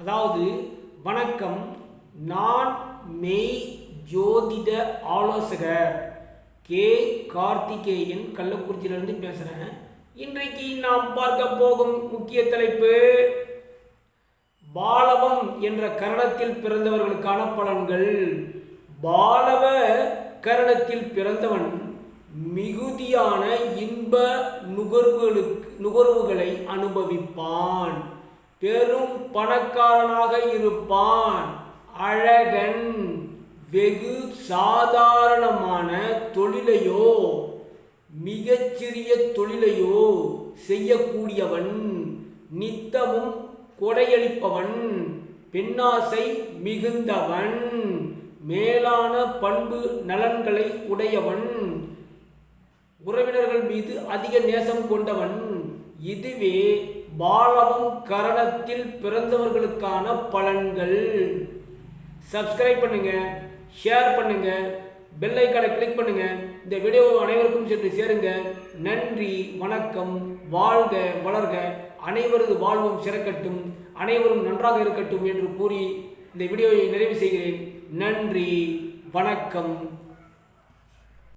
அதாவது வணக்கம் நான் மெய் ஜோதிட ஆலோசகர் கே. கார்த்திகேயன் கள்ளக்குறிச்சியிலிருந்து பேசுகிறேன் இன்றைக்கு நாம் பார்க்க போகும் முக்கிய தலைப்பு பாலவம் என்ற கரணத்தில் பிறந்தவர்களுக்கான பலன்கள். பாலவ கரணத்தில் பிறந்தவன் மிகுதியான இன்ப நுகர்வுகளுக்கு நுகர்வுகளை அனுபவிப்பான். பெரும் பணக்காரனாக இருப்பான். அழகன் வெகு சாதாரணமான தொழிலையோ மிகச்சிறிய தொழிலையோ செய்யக்கூடியவன் நித்தமும் கொடையளிப்பவன் பெண்ணாசை மிகுந்தவன் மேலான பண்பு நலன்களை உடையவன் உறவினர்கள் மீது அதிக நேசம் கொண்டவன். இதுவே பாலவம் கரணத்தில் பிறந்தவர்களுக்கான பலன்கள். சப்ஸ்கிரைப் பண்ணுங்க ஷேர் பண்ணுங்க பெல் ஐக்கானை கிளிக் பண்ணுங்க. இந்த வீடியோ அனைவருக்கும் சென்று சேருங்க. நன்றி வணக்கம் வாழ்க வளர்க. அனைவரது வாழ்வும் சிறக்கட்டும் அனைவரும் நன்றாக இருக்கட்டும் என்று கூறி இந்த வீடியோவை நிறைவு செய்கிறேன். நன்றி வணக்கம்.